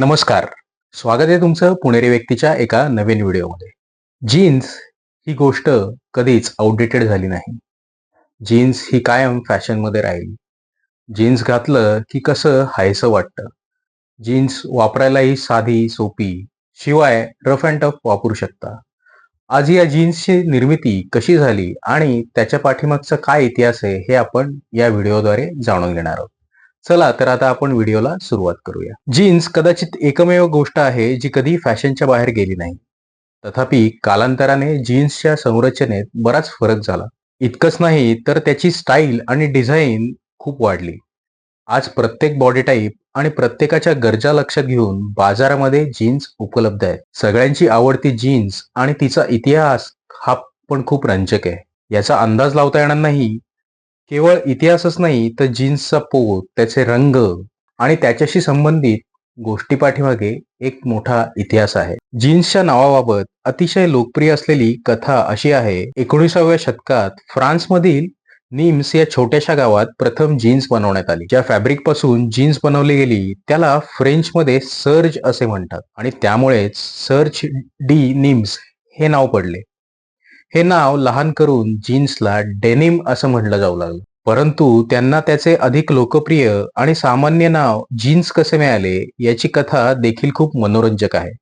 नमस्कार. स्वागत आहे तुमचं पुणेरी व्यक्तीच्या एका नवीन व्हिडिओमध्ये. जीन्स ही गोष्ट कधीच आउटडेटेड झाली नाही. जीन्स ही कायम फॅशनमध्ये राहील. जीन्स घातलं की कसं हायसं वाटतं? जीन्स वापरायलाही साधी सोपी शिवाय रफ अँड टफ वापरू शकता. आज या जीन्सची निर्मिती कशी झाली आणि त्याच्या पाठीमागचा काय इतिहास आहे हे आपण या व्हिडिओद्वारे जाणून घेणार आहोत. चला तर आता आपण व्हिडिओला सुरुवात करूया. जीन्स कदाचित एकमेव गोष्ट आहे जी कधी फॅशनच्या बाहेर गेली नाही. तथापि कालांतराने जीन्सच्या संरचनेत बराच फरक झाला. इतकंच नाही तर त्याची स्टाईल आणि डिझाईन खूप वाढली. आज प्रत्येक बॉडी टाईप आणि प्रत्येकाच्या गरजा लक्षात घेऊन बाजारामध्ये जीन्स उपलब्ध आहेत. सगळ्यांची आवडती जीन्स आणि तिचा इतिहास हा पण खूप रंजक आहे. याचा अंदाज लावता येणार नाही केवळ इतिहासच नाही तर जीन्सचा पोत त्याचे रंग आणि त्याच्याशी संबंधित गोष्टी पाठीमागे एक मोठा इतिहास आहे. जीन्सच्या नावाबाबत अतिशय लोकप्रिय असलेली कथा अशी आहे एकोणीसाव्या शतकात फ्रान्समधील निम्स या छोट्याशा गावात प्रथम जीन्स बनवण्यात आली. ज्या फॅब्रिकपासून जीन्स बनवली गेली त्याला फ्रेंचमध्ये सर्ज असे म्हणतात आणि त्यामुळेच सर्च डी निम्स हे नाव पडले. हे नाव लहान करून जीन्सला डेनिम असं म्हटलं जाऊ लागलं. परंतु त्यांना त्याचे अधिक लोकप्रिय आणि सामान्य नाव जीन्स कसे मिळाले याची कथा देखील खूप मनोरंजक आहे.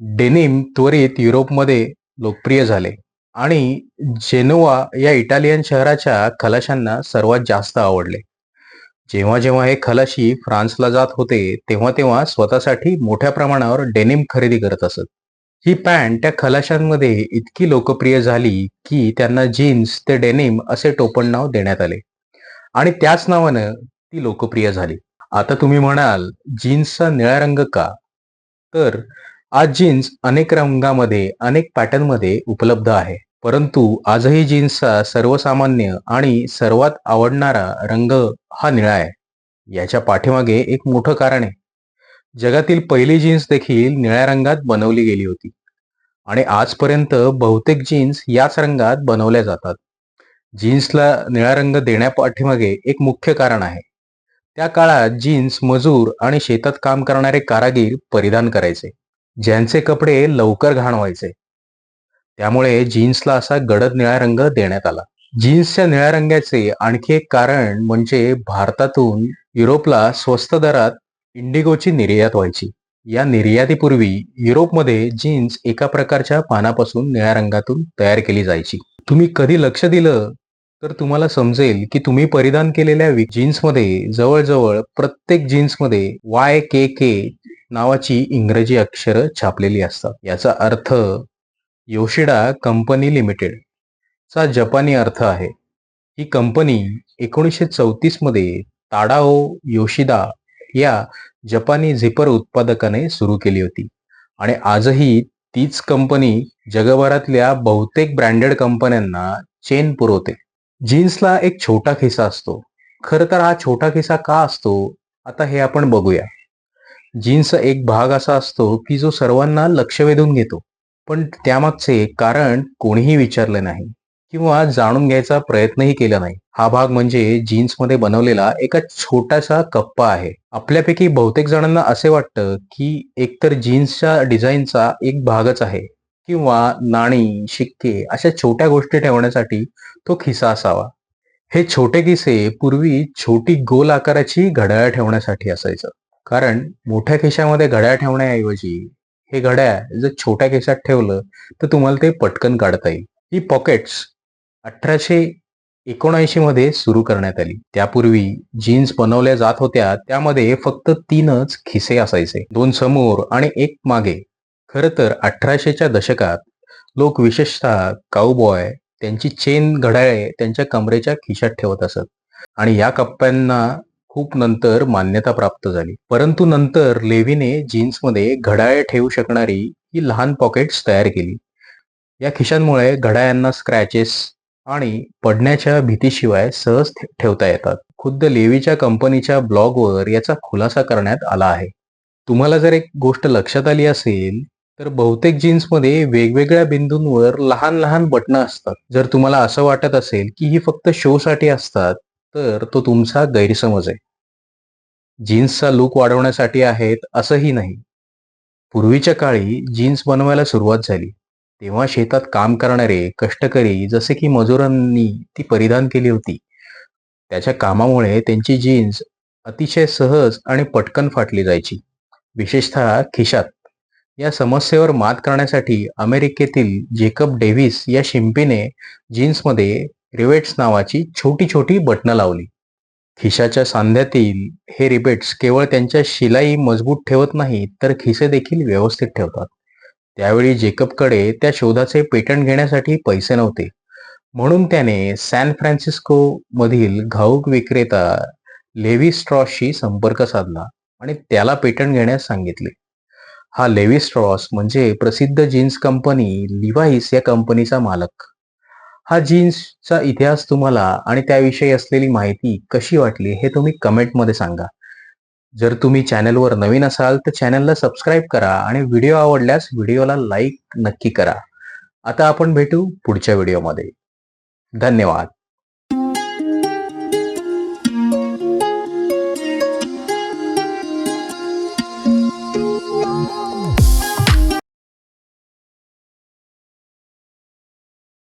डेनिम त्वरित युरोपमध्ये लोकप्रिय झाले आणि जेनोवा या इटालियन शहराच्या खलाशांना सर्वात जास्त आवडले. जेव्हा जेव्हा हे खलाशी फ्रान्सला जात होते तेव्हा तेव्हा स्वतःसाठी मोठ्या प्रमाणावर डेनिम खरेदी करत असत. ही पॅन्ट त्या खलाशांमध्ये इतकी लोकप्रिय झाली की त्यांना जीन्स ते डेनिम असे टोपण नाव देण्यात आले. आणि त्याच नावानं ती लोकप्रिय झाली. आता तुम्ही म्हणाल जीन्सचा निळा रंग का? तर आज जीन्स अनेक रंगामध्ये अनेक पॅटर्नमध्ये उपलब्ध आहे. परंतु आजही जीन्सचा सर्वसामान्य आणि सर्वात आवडणारा रंग हा निळा आहे. याच्या पाठीमागे एक मोठं कारण आहे. जगातील पहिली जीन्स देखील निळ्या रंगात बनवली गेली होती. आणि आजपर्यंत बहुतेक जीन्स याच रंगात बनवल्या जातात. जीन्सला निळा रंग देण्यापाठीमागे एक मुख्य कारण आहे. त्या काळात जीन्स मजूर आणि शेतात काम करणारे कारागीर परिधान करायचे ज्यांचे कपडे लवकर घाण व्हायचे त्यामुळे जीन्सला असा गडद निळा रंग देण्यात आला. जीन्सच्या निळ्या रंगाचे आणखी एक कारण म्हणजे भारतातून युरोपला स्वस्त दरात इंडिगोची निर्यात व्हायची. या निर्यातीपूर्वी युरोपमध्ये जीन्स एका प्रकारच्या पानापासून निळ्या रंगातून तयार केली जायची. तुम्ही कधी लक्ष दिलं तर तुम्हाला समजेल की तुम्ही परिधान केलेल्या जीन्समध्ये जवळजवळ प्रत्येक जीन्समध्ये वाय के के नावाची इंग्रजी अक्षरं छापलेली असतात. याचा अर्थ योशिडा कंपनी लिमिटेड चा जपानी अर्थ आहे. ही कंपनी एकोणीसशे चौतीसमध्ये ताडाओ योशिदा या जपानी झिपर उत्पादकाने सुरू केली होती. आणि आजही तीच कंपनी जगभरातल्या बहुतेक ब्रँडेड कंपन्यांना चेन पुरवते. जीन्सला एक छोटा खिसा असतो. खर तर हा छोटा खिसा का असतो? आता हे आपण बघूया. जीन्सचा एक भाग असा असतो की जो सर्वांना लक्ष वेधून घेतो. पण त्यामागचे कारण कोणीही विचारलं नाही. किंवा जाणून घ्यायचा प्रयत्नही केला नाही. हा भाग म्हणजे जीन्समध्ये बनवलेला एका छोटासा कप्पा आहे. आपल्यापैकी बहुतेक जणांना असे वाटतं की एकतर जीन्सच्या डिझाईनचा एक भागच आहे. किंवा नाणी शिक्के अशा छोट्या गोष्टी ठेवण्यासाठी तो खिसा असावा. हे छोटे किसे पूर्वी छोटी गोल आकाराची घड्याळ ठेवण्यासाठी असायचं. कारण मोठ्या खिशामध्ये घड्याळ ठेवण्याऐवजी हे घड्याळ जर छोट्या खिशात ठेवलं तर तुम्हाला ते पटकन काढता येईल. ही पॉकेट्स अठराशे एकोणऐंशी मध्ये सुरू करण्यात आली. त्यापूर्वी जीन्स बनवल्या जात होत्या. त्यामध्ये फक्त तीनच खिसे असायचे. दोन समोर आणि एक मागे. खर तर अठराशेच्या दशकात लोक विशेषतः काऊबॉय त्यांची चेन घड्याळे त्यांच्या कमरेच्या खिशात ठेवत असत. आणि या कप्प्यांना खूप नंतर मान्यता प्राप्त झाली. परंतु नंतर लेव्हीने जीन्समध्ये घड्याळे ठेवू शकणारी ही लहान पॉकेट्स तयार केली. या खिशांमुळे घड्याळांना स्क्रॅचेस आणि पडण्याच्या भीतीशिवाय सहज ठेवता येतात. खुद्द लेवीच्या कंपनीच्या ब्लॉगवर याचा खुलासा करण्यात आला आहे. तुम्हाला जर एक गोष्ट लक्षात आली असेल तर बहुतेक जीन्समध्ये वेगवेगळ्या बिंदूंवर लहान लहान बटणं असतात. जर तुम्हाला असं वाटत असेल की ही फक्त शो साठी असतात तर तो तुमचा गैरसमज आहे. जीन्सचा लुक वाढवण्यासाठी आहेत असंही नाही. पूर्वीच्या काळी जीन्स बनवायला सुरुवात झाली. तेव्हा शेतात काम करणारे कष्टकरी जसे की मजुरांनी ती परिधान केली होती. त्याच्या कामामुळे त्यांची जीन्स अतिशय सहज आणि पटकन फाटली जायची. विशेषतः खिशात. या समस्येवर मात करण्यासाठी अमेरिकेतील जेकब डेव्हिस या शिंपीने जीन्समध्ये रिवेट्स नावाची छोटी छोटी बटणं लावली. खिशाच्या सांध्यातील हे रिबेट्स केवळ त्यांच्या शिलाई मजबूत ठेवत नाहीत तर खिसे देखील व्यवस्थित ठेवतात. त्यावेळी जेकबकडे त्या शोधाचे पेटंट घेण्यासाठी पैसे नव्हते. म्हणून त्याने सॅन फ्रान्सिस्को मधील घाऊक विक्रेता लेव्ही स्ट्रॉसशी संपर्क साधला आणि त्याला पेटंट घेण्यास सांगितले. हा लेव्ही स्ट्रॉस म्हणजे प्रसिद्ध जीन्स कंपनी लिव्हाईस या कंपनीचा मालक. हा जीन्सचा इतिहास तुम्हाला आणि त्याविषयी असलेली माहिती कशी वाटली हे तुम्ही कमेंटमध्ये सांगा. जर तुम्ही चॅनलवर नवीन असाल तर चॅनलला सबस्क्राईब करा आणि व्हिडिओ आवडल्यास व्हिडिओला लाईक नक्की करा. आता आपण भेटू पुढच्या व्हिडिओमध्ये. धन्यवाद.